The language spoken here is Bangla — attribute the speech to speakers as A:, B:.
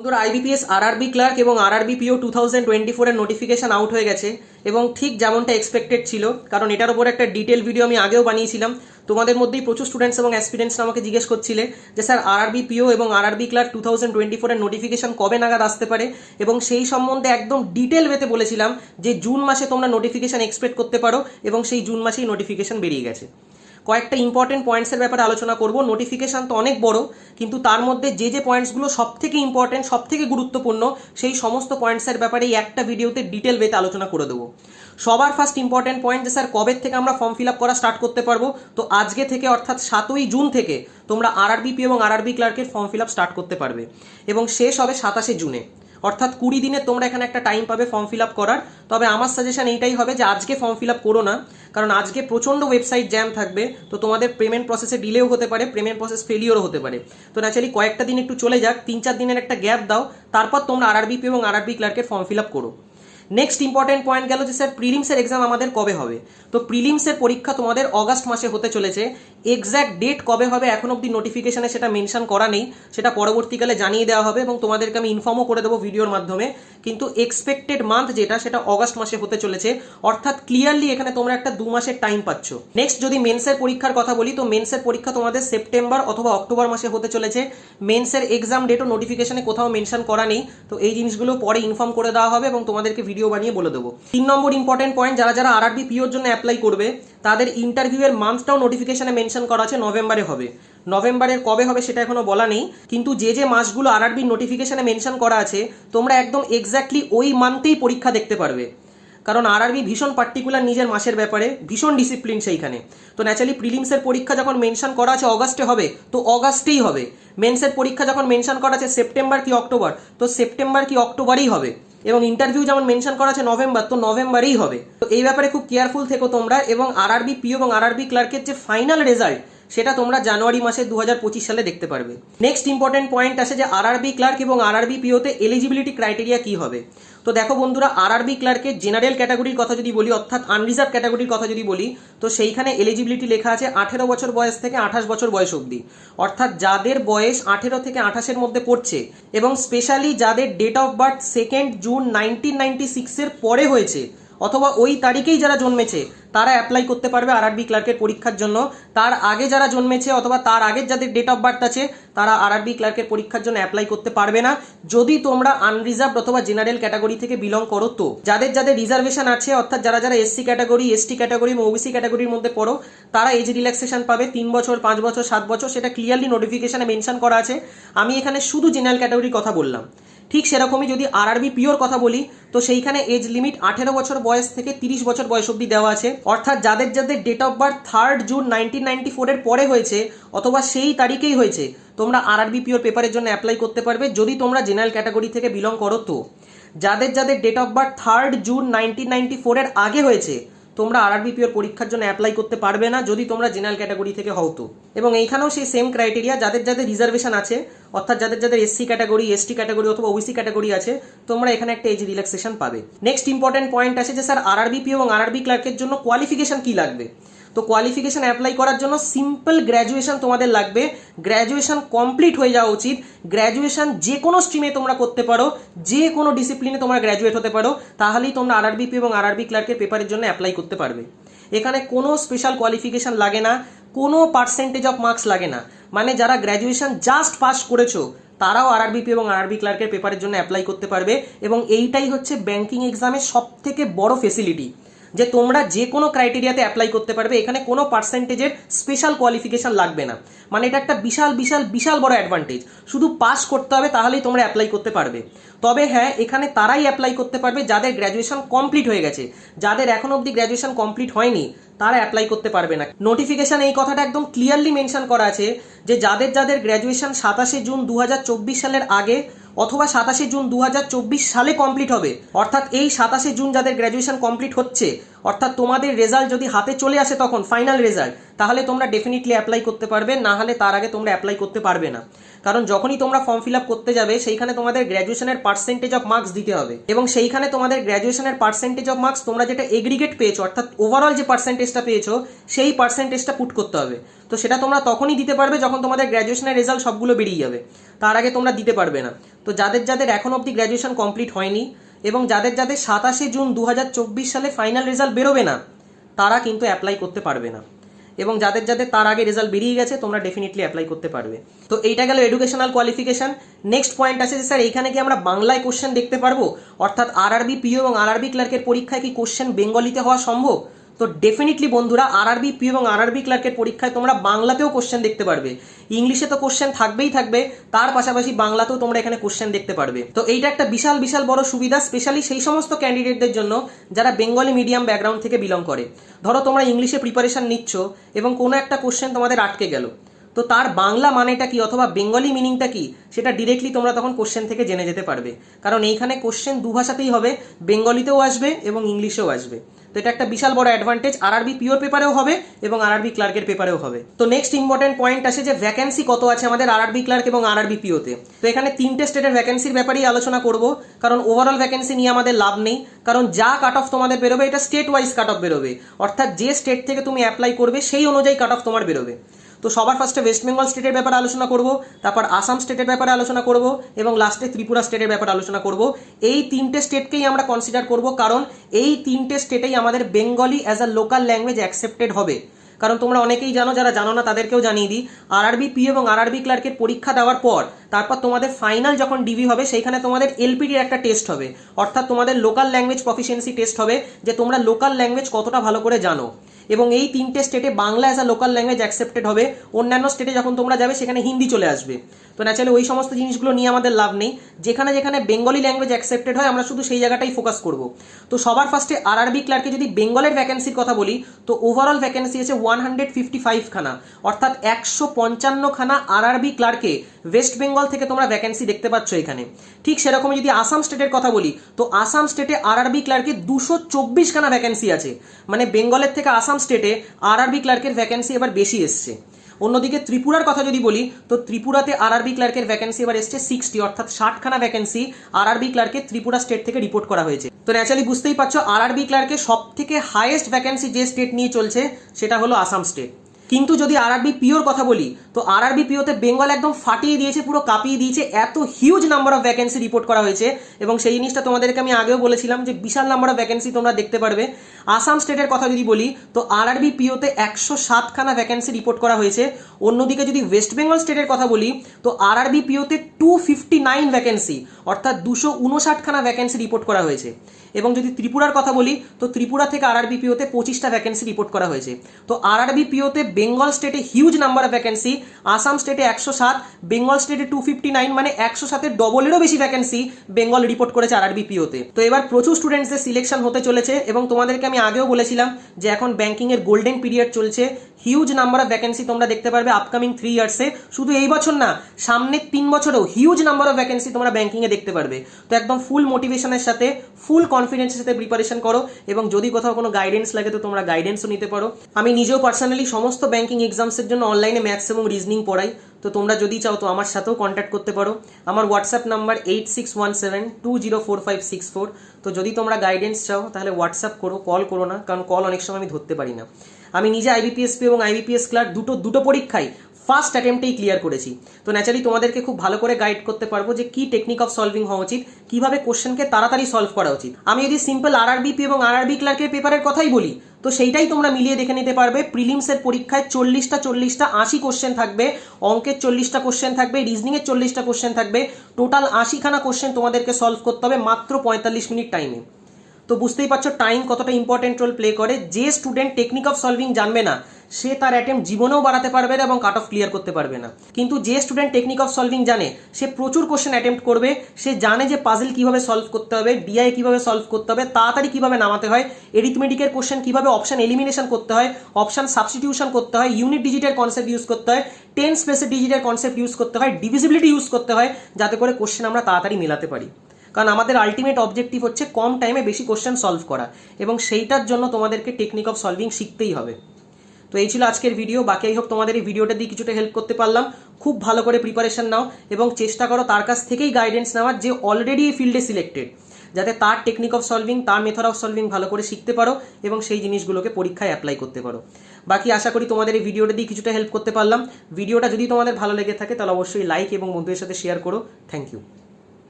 A: বন্ধুরা আইবিপিএস আরআরবি ক্লার্ক এবং RRB PO two thousand twenty ফোরের নোটিফিকেশন আউট হয়ে গেছে এবং ঠিক যেমনটা এক্সপেক্টেড ছিল, কারণ এটার উপর একটা ডিটেল ভিডিও আমি আগেও বানিয়েছিলাম। তোমাদের মধ্যেই প্রচুর স্টুডেন্টস এবং অ্যাসপিরেন্টস আমাকে জিজ্ঞেস করছিলে যে, স্যার আরআরবি পিও এবং RRB clerk two thousand twenty ফোরের নোটিফিকেশন কবে নাগাদ আসতে পারে? এবং সেই সম্বন্ধে একদম ডিটেল ওয়েতে বলেছিলাম যে, জুন মাসে তোমরা নোটিফিকেশন এক্সপেক্ট করতে পারো এবং সেই জুন মাসেই নোটিফিকেশন বেরিয়ে গেছে। কয়েকটা ইম্পর্টেন্ট পয়েন্টসের ব্যাপারে আলোচনা করব। নোটিফিকেশন তো অনেক বড়, কিন্তু তার মধ্যে যে যে পয়েন্টসগুলো সব থেকে ইম্পর্টেন্ট সব থেকে গুরুত্বপূর্ণ, সেই সমস্ত পয়েন্টসের ব্যাপারে এই একটা ভিডিওতে ডিটেল ওয়েতে আলোচনা করে দেবো। সবার ফার্স্ট ইম্পর্টেন্ট পয়েন্ট যে স্যার কবে থেকে আমরা ফর্ম ফিল আপ করা স্টার্ট করতে পারব? তো আজকে থেকে, অর্থাৎ সাতই জুন থেকে, তোমরা আরআরবিপি এবং আরআরবি ক্লার্কের ফর্ম ফিল আপ স্টার্ট করতে পারবে। এবং শেষ হবে সাতাশে জুনে। অর্থাৎ কুড়ি দিনে তোমরা এখানে একটা টাইম পাবে ফর্ম ফিল আপ করার। তবে আমার সাজেশন এইটাই হবে যে আজকে ফর্ম ফিল আপ করো না, কারণ আজকে প্রচণ্ড ওয়েবসাইট জ্যাম থাকবে, তো তোমাদের পেমেন্ট প্রসেসে ডিলেও হতে পারে পেমেন্ট প্রসেস ফেলিওরও হতে পারে। তো ন্যাচারালি কয়েকটা দিন একটু চলে যাক, তিন চার দিনের একটা গ্যাপ দাও, তারপর তোমরা আর আরআরবিপি এবং আরআরবি ক্লার্কের ফর্ম ফিল আপ করো। নেক্সট ইম্পর্টেন্ট পয়েন্ট গেল যে স্যার প্রিলিমসের এক্সাম আমাদের কবে হবে? তো প্রিলিমসের পরীক্ষা তোমাদের অগাস্ট মাসে হতে চলেছে এক্স্যাক্ট ডেট কবে হবে এখন অবধি নোটিফিকেশনে সেটা মেনশন করা নেই, সেটা পরবর্তীকালে জানিয়ে দেওয়া হবে এবং তোমাদেরকে আমি ইনফর্মও করে দেবো ভিডিওর মাধ্যমে। কিন্তু এক্সপেক্টেড মান্থ যেটা, সেটা অগাস্ট মাসে হতে চলেছে। অর্থাৎ ক্লিয়ারলি এখানে তোমরা একটা দু মাসের টাইম পাচ্ছ। নেক্সট যদি মেন্সের পরীক্ষার কথা বলি, তো মেন্সের পরীক্ষা তোমাদের সেপ্টেম্বর অথবা অক্টোবর মাসে হতে চলেছে। মেন্সের এক্সাম ডেটও নোটিফিকেশনে কোথাও মেনশন করা নেই। তো এই জিনিসগুলো পরে ইনফর্ম করে দেওয়া হবে এবং তোমাদেরকে ভিডিও বানিয়ে বলে দেবো। তিন নম্বর ইম্পর্টেন্ট পয়েন্ট যারা যারা আরআরবি পিওর জন্য অ্যাপ্লাই করবে, তাদের ইন্টারভিউয়ের মান্থটাও নোটিফিকেশনে মেনশন করা আছে নভেম্বরে হবে। নভেম্বরের কবে হবে সেটা এখনও বলা নেই, কিন্তু যে যে মাসগুলো আরআরবির নোটিফিকেশনে মেনশন করা আছে, তোমরা একদম এক্স্যাক্টলি ওই মান্থেই পরীক্ষা দেখতে পারবে। কারণ আরআরবি ভীষণ পার্টিকুলার নিজের মাসের ব্যাপারে, ভীষণ ডিসিপ্লিন সেইখানে। তো ন্যাচারালি প্রিলিমসের পরীক্ষা যখন মেনশন করা আছে অগাস্টে হবে, তো অগাস্টেই হবে। মেন্সের পরীক্ষা যখন মেনশন করা আছে সেপ্টেম্বর কি অক্টোবর তো সেপ্টেম্বর কি অক্টোবরেই হবে। এবং ইন্টারভিউ যেমন মেনশন করা আছে নভেম্বর তো নভেম্বরেই হবে। তো এই ব্যাপারে খুব কেয়ারফুল থেকো তোমরা এবং আরআরবি পিও এবং আরআরবি ক্লার্কের যে ফাইনাল রেজাল্ট সেটা তোমরা জানুয়ারি মাসে দু হাজার পঁচিশ সালে দেখতে পারবে। নেক্সট ইম্পর্টেন্ট পয়েন্ট আছে যে আরআরবি ক্লার্ক এবং আরআরবি পিওতে এলিজিবিলিটি ক্রাইটেরিয়া কি হবে। তো দেখো বন্ধুরা আর আরবি ক্লার্কের জেনারেল ক্যাটাগরির কথা যদি বলি, অর্থাৎ আনরিজার্ভ ক্যাটাগরির কথা যদি বলি, তো সেইখানে এলিজিবিলিটি লেখা আছে আঠেরো বছর বয়স থেকে আঠাশ বছর বয়স অবধি। অর্থাৎ যাদের বয়স আঠেরো থেকে আঠাশের মধ্যে পড়ছে, এবং স্পেশালি যাদের date of birth second June nineteen ninety সিক্সের পরে হয়েছে অথবা ওই তারিখেই যারা জন্মেছে, তারা অ্যাপ্লাই করতে পারবে আরআরবি ক্লার্কের পরীক্ষার জন্য। তার আগে যারা জন্মেছে অথবা তার আগের যাদের ডেট অফ বার্থ আছে, তারা আরআরবি ক্লার্কের পরীক্ষার জন্য অ্যাপ্লাই করতে পারবে না। যদি তোমরা আনরিজার্ভ অথবা জেনারেল ক্যাটাগরি থেকে বিলং করো তো, যাদের যাদের রিজার্ভেশন আছে, অর্থাৎ যারা যারা SC category ST category OBC ক্যাটাগরির মধ্যে পড়ো, তারা এজ রিল্যাক্সেশন পাবে তিন বছর, পাঁচ বছর, সাত বছর, সেটা ক্লিয়ারলি নোটিফিকেশনে মেনশন করা আছে। আমি এখানে শুধু জেনারেল ক্যাটাগরির কথা বললাম। ঠিক সেরকমই যদি আরআরবি পিওর কথা বলি, তো সেইখানে এজ লিমিট আঠেরো বছর বয়স থেকে তিরিশ বছর বয়স অবধি দেওয়া আছে। অর্থাৎ যাদের যাদের date of birth third June nineteen ninety ফোরের পরে হয়েছে, অথবা সেই তারিখেই হয়েছে, তোমরা আরআরবি পিওর পেপারের জন্য অ্যাপ্লাই করতে পারবে, যদি তোমরা জেনারেল ক্যাটাগরি থেকে বিলং করো তো। যাদের যাদের date of birth third June nineteen ninety ফোরের আগে হয়েছে তোমরা আর পিওর পরীক্ষার জন্য অ্যাপ্লাই করতে পারবে না যদি তোমরা জেনারেল ক্যাটাগরি থেকে হও তো। এবং এইখানেও সেই সেম ক্রাইটেরিয়া যাদের যাদের রিজার্ভেশন আছে, অর্থাৎ যাদের যাদের এসসি ক্যাটাগরি এসটি ক্যাটাগরি অথবা ওবিসি ক্যাটাগরি আছে, তোমরা এখানে একটা এজ রিল্যাক্সেশন পাবে। নেক্সট ইম্পর্টেন্ট পয়েন্ট আছে যে স্যার আরআরবি পিও এবং আরআরবি ক্লার্কের জন্য কোয়ালিফিকেশন কি লাগবে? তো কোয়ালিফিকেশন অ্যাপ্লাই করার জন্য সিম্পল গ্র্যাজুয়েশন তোমাদের লাগবে। গ্র্যাজুয়েশন কমপ্লিট হয়ে যাওয়া উচিত। গ্র্যাজুয়েশন যে কোনো স্ট্রিমে তোমরা করতে পারো যে কোনো ডিসিপ্লিনে তোমরা গ্র্যাজুয়েট হতে পারো, তাহলেই তোমরা আরআরবিপি এবং আরআরবি ক্লার্কের পেপারের জন্য অ্যাপ্লাই করতে পারবে। এখানে কোনো স্পেশাল কোয়ালিফিকেশন লাগে না, কোনো পার্সেন্টেজ অফ মার্কস লাগে না। মানে যারা গ্র্যাজুয়েশন জাস্ট পাস করেছ, তারাও আরআরবিপি এবং আর আরআরবি ক্লার্কের পেপারের জন্য অ্যাপ্লাই করতে পারবে এবং এইটাই হচ্ছে ব্যাংকিং এক্সামের সব থেকে বড় ফেসিলিটি যে তোমরা যে কোনো ক্রাইটেরিয়াতে অ্যাপ্লাই করতে পারবে, এখানে কোনো পার্সেন্টেজের স্পেশাল কোয়ালিফিকেশন লাগবে না। মানে এটা একটা বিশাল বিশাল বিশাল বড় অ্যাডভান্টেজ শুধু পাস করতে হবে, তাহলেই তোমরা অ্যাপ্লাই করতে পারবে। তবে হ্যাঁ এখানে তারাই অ্যাপ্লাই করতে পারবে, যাদের গ্র্যাজুয়েশন কমপ্লিট হয়ে গেছে। যাদের এখন অবধি গ্র্যাজুয়েশন কমপ্লিট হয়নি, তারা অ্যাপ্লাই করতে পারবে না। নোটিফিকেশন এই কথাটা একদম ক্লিয়ারলি মেনশন করা আছে যে, যাদের যাদের গ্র্যাজুয়েশন সাতাশে জুন দু হাজার চব্বিশ সালের আগে অথবা সাতাশে জুন দু হাজার চব্বিশ সালে কমপ্লিট হবে। অর্থাৎ এই সাতাশে জুন যাদের গ্র্যাজুয়েশন কমপ্লিট হচ্ছে অর্থাৎ তোমাদের রেজাল্ট যদি হাতে চলে আসে তখন ফাইনাল রেজাল্ট তাহলে তোমরা ডেফিনেটলি অ্যাপ্লাই করতে পারবে, না হলে তার আগে তোমরা অ্যাপ্লাই করতে পারবে না। কারণ যখনই তোমরা ফর্ম ফিল আপ করতে যাবে, সেইখানে তোমাদের গ্র্যাজুয়েশনের পার্সেন্টেজ অফ মার্কস দিতে হবে। এবং সেইখানে তোমাদের গ্র্যাজুয়েশনের পার্সেন্টেজ অফ মার্কস তোমরা যেটা এগ্রিগেট পেয়েছ, অর্থাৎ ওভারঅল যে পার্সেন্টেজটা পেয়েছ, সেই পার্সেন্টেজটা পুট করতে হবে। তো সেটা তোমরা তখনই দিতে পারবে যখন তোমাদের গ্র্যাজুয়েশনের রেজাল্ট সবগুলো বেরিয়ে যাবে। তার আগে তোমরা দিতে পারবে না। তো যাদের যাদের এখন অবধি গ্র্যাজুয়েশন কমপ্লিট হয়নি এবং যাদের যাদের সাতাশে জুন দু হাজার চব্বিশ সালে ফাইনাল রেজাল্ট বেরোবে না, তারা কিন্তু অ্যাপ্লাই করতে পারবে না। এবং যাদের যাদের তার আগে রেজাল্ট বেরিয়ে গেছে, তোমরা ডেফিনেটলি অ্যাপ্লাই করতে পারবে। তো এইটা গেল এডুকেশনাল কোয়ালিফিকেশান নেক্সট পয়েন্ট আছে যে, স্যার, এইখানে কি আমরা বাংলায় কোশ্চেন দেখতে পারব? অর্থাৎ আরআরবি পিও এবং আরআরবি ক্লার্কের পরীক্ষায় কি কোশ্চেন বেঙ্গলিতে হওয়া সম্ভব? তো ডেফিনেটলি বন্ধুরা আরআরবি পিও এবং আরআরবি ক্লার্কের পরীক্ষায় তোমরা বাংলাতেও কোশ্চেন দেখতে পারবে। ইংলিশে তো কোশ্চেন থাকবেই থাকবে, তার পাশাপাশি বাংলাতেও তোমরা এখানে কোশ্চেন দেখতে পারবে। তো এইটা একটা বিশাল বিশাল বড় সুবিধা স্পেশালি সেই সমস্ত ক্যান্ডিডেটদের জন্য যারা বেঙ্গলি মিডিয়াম ব্যাকগ্রাউন্ড থেকে বিলং করে। ধরো তোমরা ইংলিশে প্রিপারেশন নিচ্ছ এবং কোনো একটা কোশ্চেন তোমাদের আটকে গেল। তো তার বাংলা মানেটা কি অথবা বেঙ্গলি মিনিংটা কি, সেটা ডিরেক্টলি তোমরা তখন কোশ্চেন থেকে জেনে যেতে পারবে। কারণ এইখানে কোশ্চেন দু ভাষাতেই হবে বেঙ্গলিতেও আসবে এবং ইংলিশেও আসবে। তো এটা একটা বিশাল বড় অ্যাডভান্টেজ আর আরবি পিওর পেপারেও হবে এবং আর আরবি ক্লার্কের পেপারেও হবে। তো নেক্সট ইম্পর্টেন্ট পয়েন্ট আছে যে ভ্যাকেন্সি কত আছে আমাদের আর আরআরবি ক্লার্ক এবং আর আরবি পিওতে তো এখানে তিনটে স্টেটের ভ্যাকেন্সির ব্যাপারেই আলোচনা করব, কারণ ওভারঅল ভ্যাকেন্সি নিয়ে আমাদের লাভ নেই, কারণ যা কাট অফ তোমাদের বেরোবে, এটা স্টেট ওয়াইজ কাট অফ বেরোবে। অর্থাৎ যে স্টেট থেকে তুমি অ্যাপ্লাই করবে, সেই অনুযায়ী কাট অফ তোমার বেরোবে। তো সবার ফার্স্টে ওয়েস্ট বেঙ্গল স্টেটের ব্যাপারে আলোচনা করব, তারপর আসাম স্টেটের ব্যাপারে আলোচনা করব, এবং লাস্টে ত্রিপুরা স্টেটের ব্যাপারে আলোচনা করব। এই তিনটে স্টেটকেই আমরা কনসিডার করব, কারণ এই তিনটে স্টেটেই আমাদের Bengali as a local language accepted হবে। কারণ তোমরা অনেকেই জানো, যারা জানো না, তাদেরকেও জানিয়ে দিই আরআরবি পি এবং আরআরবি ক্লার্কের পরীক্ষা দেওয়ার পর তারপর তোমাদের ফাইনাল যখন ডিভি হবে, সেইখানে তোমাদের এলপিডির একটা টেস্ট হবে। অর্থাৎ তোমাদের লোকাল ল্যাঙ্গুয়েজ প্রফিসিয়েন্সি টেস্ট হবে, যে তোমরা লোকাল ল্যাঙ্গুয়েজ কতটা ভালো করে জানো। এবং এই তিনটে স্টেটে Bangla as a local language accepted হবে। অন্যান্য স্টেটে যখন তোমরা যাবে, সেখানে হিন্দি চলে আসবে। তো ন্যাচারালি ওই সমস্ত জিনিসগুলো নিয়ে আমাদের লাভ নেই। যেখানে যেখানে বেঙ্গলি ল্যাঙ্গুয়েজ অ্যাকসেপ্টেড হয়, আমরা শুধু সেই জায়গাটাই ফোকাস করব। তো সবার ফার্স্টে আরআরবি ক্লার্কে যদি বেঙ্গলের ভ্যাকেন্সির কথা বলি, তো ওভারঅল ভ্যাকেন্সি আছে ওয়ান হান্ড্রেড ফিফটি ফাইভ খানা। অর্থাৎ একশো পঞ্চান্ন খানা আর আরআরবি ক্লার্কে ওয়েস্ট বেঙ্গল থেকে তোমরা ভ্যাকেন্সি দেখতে পাচ্ছ এখানে। ঠিক সেরকম যদি আসাম স্টেটের কথা বলি, তো আসাম স্টেটে আরআরবি ক্লার্কে দুশো চব্বিশ খানা ভ্যাকেন্সি আছে। মানে বেঙ্গলের থেকে আসাম স্টেটে আরআরবি ক্লার্কের ভ্যাকেন্সি এবার বেশি এসছে। অন্যদিকে ত্রিপুরার কথা যদি বলি, তো ত্রিপুরাতে আরআরবি ক্লার্কের ভ্যাকেন্সি এবার এসছে সিক্সটি অর্থাৎ ষাটখানা ভ্যাকেন্সি আরআরবি ক্লার্কের ত্রিপুরা স্টেট থেকে রিপোর্ট করা হয়েছে। তো ন্যাচারালি বুঝতেই পারছ আরআরবি ক্লার্কের সব থেকে হাইয়েস্ট ভ্যাকেন্সি যে স্টেট নিয়ে চলছে, সেটা হলো আসাম স্টেট কিন্তু যদি আরআরবি পিওর কথা বলি, তো আরআরবি পিওতে বেঙ্গল একদম ফাটিয়ে দিয়েছে, পুরো কাঁপিয়ে দিয়েছে, এত huge number of vacancy report করা হয়েছে। এবং সেই জিনিসটা তোমাদেরকে আমি আগেও বলেছিলাম যে বিশাল নাম্বার অফ ভ্যাকেন্সি তোমরা দেখতে পারবে। আসাম স্টেটের কথা যদি বলি, তো আরআরবি পিওতে একশো সাতখানা ভ্যাকেন্সি রিপোর্ট করা হয়েছে। অন্যদিকে যদি ওয়েস্ট বেঙ্গল স্টেটের কথা বলি, তো আরআরবি পিওতে টু ফিফটি নাইন ভ্যাকেন্সি অর্থাৎ দুশো উনষাটখানা ভ্যাকেন্সি রিপোর্ট করা হয়েছে। এবং যদি ত্রিপুরার কথা বলি, তো ত্রিপুরা থেকে আরআরবি পিওতে পঁচিশটা ভ্যাকেন্সি রিপোর্ট করা হয়েছে। তো আরআরবি পিওতে বেঙ্গল স্টেটে huge number of vacancy Assam স্টেটে একশো সাত বেঙ্গল স্টেটে টু ফিফটি নাইন মানে একশো সাতের ডবলেরও বেশি ভ্যাকেন্সি বেঙ্গল রিপোর্ট করেছে আরআরবি পিওতে তো। এবার প্রচুর স্টুডেন্টসদের সিলেকশন হতে চলেছে এবং তোমাদেরকে আমি আগেও বলেছিলাম যে এখন ব্যাঙ্কিংয়ের গোল্ডেন পিরিয়ড চলছে। হিউজ নাম্বার অফ ভ্যাকেন্সি তোমরা দেখতে পারবে আপকামিং থ্রি ইয়ার্সে শুধু এই বছর না, সামনের তিন বছরেও হিউজ নাম্বার অফ ভ্যাকেন্সি তোমরা ব্যাঙ্কিংয়ে দেখতে পারবে। তো একদম ফুল মোটিভেশনের সাথে ফুল কনফিডেন্সের সাথে প্রিপারেশন করো এবং যদি কোথাও কোনো গাইডেন্স লাগে তো তোমরা গাইডেন্সও নিতে পারো। আমি নিজেও পার্সোনালি সমস্ত ব্যাঙ্কিং এক্সামসের জন্য অনলাইনে ম্যাথস এবং রিজনিং পড়াই। তো তোমরা যদি চাও তো আমার সাথেও কন্ট্যাক্ট করতে পারো। আমার WhatsApp number eight six one seven two zero four five six four তো যদি তোমরা গাইডেন্স চাও, তাহলে হোয়াটসঅ্যাপ করো কল করো না, কারণ কল অনেক সময় আমি ধরতে পারি না। আমি নিজে আইবিপিএসপি এবং আইবিপিএস ক্লার্ক দুটো দুটো পরীক্ষাই ফার্স্ট অ্যাটেম্পটেই ক্লিয়ার করেছি। তো ন্যাচারালি তোমাদেরকে খুব ভালো করে গাইড করতে পারব যে কি টেকনিক অফ সলভিং হওয়া উচিত, কীভাবে কোশ্চেনকে তাড়াতাড়ি সলভ করা উচিত। আমি যদি সিম্পল আরআরবিপি এবং আরআরবি ক্লার্কের পেপারের কথাই বলি, তো সেইটাই তোমরা মিলিয়ে দেখে নিতে পারবে। প্রিলিমসের পরীক্ষায় চল্লিশটা চল্লিশটা আশি কোশ্চেন থাকবে, অঙ্কের চল্লিশটা কোশ্চেন থাকবে রিজনিংয়ের চল্লিশটা কোশ্চেন থাকবে। টোটাল আশিখানা কোশ্চেন তোমাদেরকে সলভ করতে হবে মাত্র পঁয়তাল্লিশ মিনিট টাইমে তো বুঝতেই পারছ টাইম কতটা ইম্পর্টেন্ট রোল প্লে করে। যে স্টুডেন্ট টেকনিক অফ সলভিং জানবে না সে তার অ্যাটেম্প জীবনেও বাড়াতে পারবে না এবং কাট অফ ক্লিয়ার করতে পারবে না। কিন্তু যে স্টুডেন্ট টেকনিক অফ সলভিং জানে, সে প্রচুর কোশ্চেন অ্যাটেম্প্ট করবে, সে জানে যে পাজল কীভাবে সলভ করতে হবে ডিআই কীভাবে সলভ করতে হবে, তাড়াতাড়ি কীভাবে নামাতে হয় এরিথমেটিকের কোশ্চেন কীভাবে অপশন এলিমিনেশন করতে হয় অপশন সাবস্টিটিউশন করতে হয় ইউনিট ডিজিটের কনসেপ্ট ইউজ করতে হয় টেন স্পেসের ডিজিটের কনসেপ্ট ইউজ করতে হয় ডিভিজিবিলিটি ইউজ করতে হয়, যাতে করে কোশ্চেন আমরা তাড়াতাড়ি মেলাতে পারি। কারণ আমাদের আলটিমেট অবজেক্টিভ হচ্ছে কম টাইমে বেশি কোশ্চেন সলভ করা এবং সেইটার জন্য তোমাদেরকে টেকনিক অফ সলভিং শিখতেই হবে। তো এই ছিল আজকের ভিডিও বাকি আই হোপ তোমাদের এই ভিডিওটা দিয়ে কিছুটা হেল্প করতে পারলাম। খুব ভালো করে প্রিপারেশন নাও এবং চেষ্টা করো তার কাছ থেকেই গাইডেন্স নেওয়ার যে অলরেডি এই ফিল্ডে সিলেক্টেড যাতে তার টেকনিক অফ সলভিং তার মেথড অফ সলভিং ভালো করে শিখতে পারো এবং সেই জিনিসগুলোকে পরীক্ষায় অ্যাপ্লাই করতে পারো। বাকি আশা করি তোমাদের এই ভিডিওটা দিয়ে কিছুটা হেল্প করতে পারলাম। ভিডিওটা যদি তোমাদের ভালো লেগে থাকে, তাহলে অবশ্যই লাইক এবং বন্ধুদের সাথে শেয়ার করো। Thank you